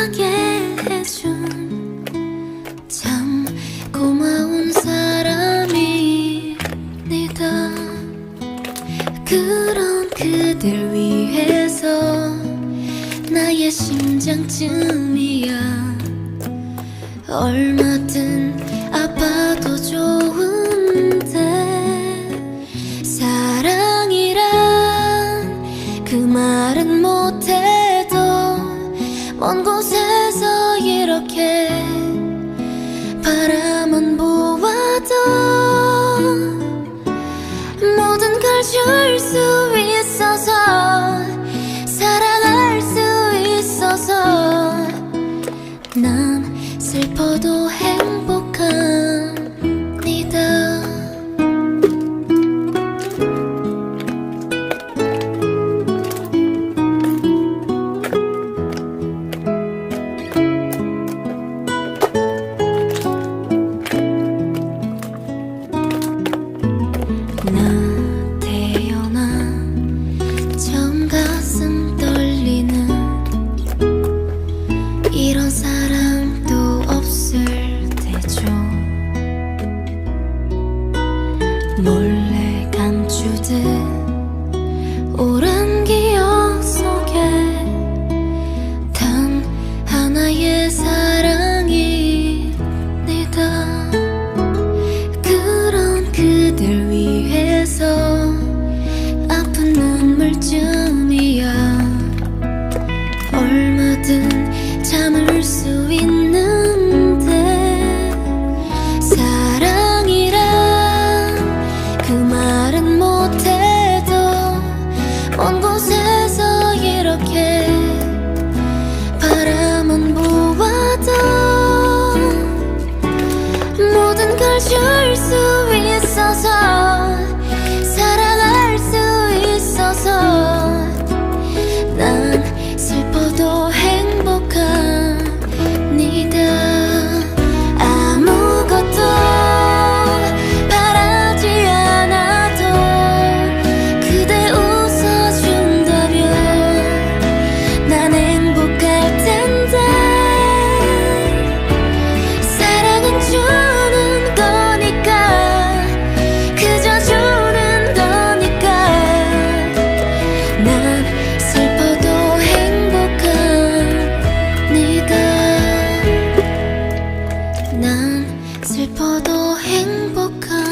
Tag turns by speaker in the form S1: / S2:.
S1: 따뜻하게 해준 참 고마운 사람입니다 그런 그댈 위해서 나의 심장쯤이야. 얼마든 아파도 좋은데 사랑이란 그 말은 못해도 먼 곳에서 이렇게 바라만 보아도 몰래 감추듯 슬퍼도 행복한